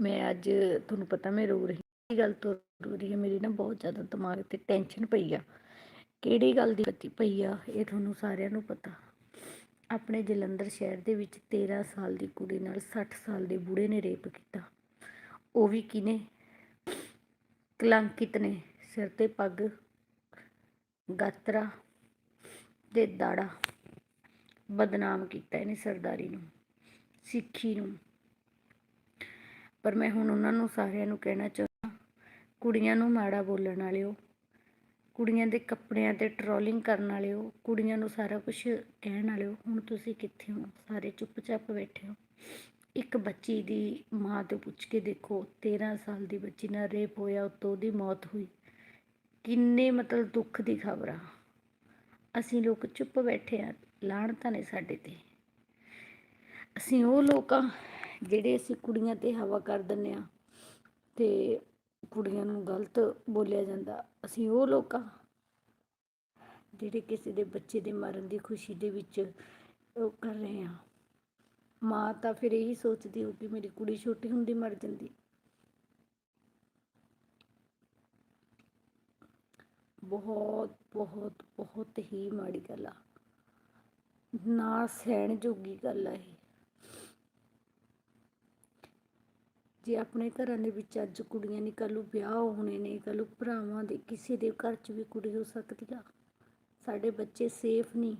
ਮੈਂ ਅੱਜ ਤੁਹਾਨੂੰ ਪਤਾ ਮੈਂ ਰੋ ਰਹੀ ਕੀ ਗੱਲ ਤੋਂ ਰੋ ਰਹੀ ਹੈ, ਮੇਰੀ ਨਾ ਬਹੁਤ ਜ਼ਿਆਦਾ ਦਿਮਾਗ ਤੇ ਟੈਨਸ਼ਨ ਪਈ ਆ। ਕਿਹੜੀ ਗੱਲ ਦੀ ਪਤੀ ਪਈ ਆ, ਇਹ ਤੁਹਾਨੂੰ ਸਾਰਿਆਂ ਨੂੰ ਪਤਾ। ਆਪਣੇ ਜਲੰਧਰ ਸ਼ਹਿਰ ਦੇ ਵਿੱਚ 13 ਸਾਲ ਦੀ ਕੁੜੀ ਨਾਲ 60 ਸਾਲ ਦੇ ਬੁੜੇ ਨੇ ਰੇਪ ਕੀਤਾ। ਉਹ ਵੀ ਕਿਨੇ ਕਲੰਕਿਤ ਨੇ, ਸਿਰ ਤੇ ਪੱਗ, ਗਾਤਰਾ ਦੇ ਦਾੜਾ। ਬਦਨਾਮ ਕੀਤਾ ਇਹਨੇ ਸਰਦਾਰੀ ਨੂੰ, ਸਿੱਖੀ ਨੂੰ। ਪਰ ਮੈਂ ਹੁਣ ਉਹਨਾਂ ਨੂੰ ਸਾਰਿਆਂ ਨੂੰ ਕਹਿਣਾ ਚਾਹੁੰਦਾ ਕੁੜੀਆਂ ਨੂੰ ਮਾੜਾ ਬੋਲਣ ਵਾਲਿਓ, ਕੁੜੀਆਂ ਦੇ ਕੱਪੜਿਆਂ ਤੇ ਟਰੋਲਿੰਗ ਕਰਨ ਵਾਲਿਓ, ਕੁੜੀਆਂ ਨੂੰ ਸਾਰਾ ਕੁਝ ਕਹਿਣ ਵਾਲਿਓ, ਹੁਣ ਤੁਸੀਂ ਕਿੱਥੇ ਹੋ? ਸਾਰੇ ਚੁੱਪਚਾਪ ਬੈਠੇ ਹੋ। ਇੱਕ ਬੱਚੀ ਦੀ ਮਾਂ ਤੋਂ ਪੁੱਛ ਕੇ ਦੇਖੋ 13 ਸਾਲ ਦੀ ਬੱਚੀ ਨਾਲ ਰੇਪ ਹੋਇਆ, ਉਤੋਂ ਉਹਦੀ ਮੌਤ ਹੋਈ। ਕਿੰਨੇ ਮਤਲਬ ਦੁੱਖ ਦੀ ਖਬਰ। ਆ ਅਸੀਂ ਲੋਕ ਚੁੱਪ ਬੈਠੇ ਆ ਲਾਹਣਤਾਂ ਨੇ ਸਾਡੇ ਤੇ। ਅਸੀਂ ਉਹ ਲੋਕ ਆ ਜਿਹੜੇ ਅਸੀਂ ਕੁੜੀਆਂ ਤੇ ਹਵਾ ਕਰ ਦਿੰਦੇ ਆ ਤੇ ਕੁੜੀਆਂ ਨੂੰ ਗਲਤ ਬੋਲਿਆ ਜਾਂਦਾ, ਅਸੀਂ ਉਹ ਲੋਕ ਆ ਜਿਹੜੇ ਕਿਸੇ ਦੇ ਬੱਚੇ ਦੇ ਮਰਨ ਦੀ ਖੁਸ਼ੀ ਦੇ ਵਿੱਚ ਉਹ ਕਰ ਰਹੇ ਆ ਮਾਂ ਤਾਂ ਫਿਰ ਇਹੀ ਸੋਚਦੀ ਹੋ ਕਿ ਮੇਰੀ ਕੁੜੀ ਛੋਟੀ ਹੁੰਦੀ ਮਰ ਜਾਂਦੀ। ਬਹੁਤ ਬਹੁਤ ਬਹੁਤ ਹੀ ਮਾੜੀ ਗੱਲ ਆ। ਨਾ ਸਹਿਣ ਜੋਗੀ ਗੱਲ ਆ ਇਹ। ਜੇ ਆਪਣੇ ਘਰਾਂ ਦੇ ਵਿੱਚ ਅੱਜ ਕੁੜੀਆਂ ਨਹੀਂ ਕੱਲ੍ਹ ਵਿਆਹ ਹੋਣੇ ਨੇ, ਕੱਲ੍ਹ ਭਰਾਵਾਂ ਦੇ, ਕਿਸੇ ਦੇ ਘਰ 'ਚ ਵੀ ਕੁੜੀ ਹੋ ਸਕਦੀ ਆ। ਸਾਡੇ ਬੱਚੇ ਸੇਫ ਨਹੀਂ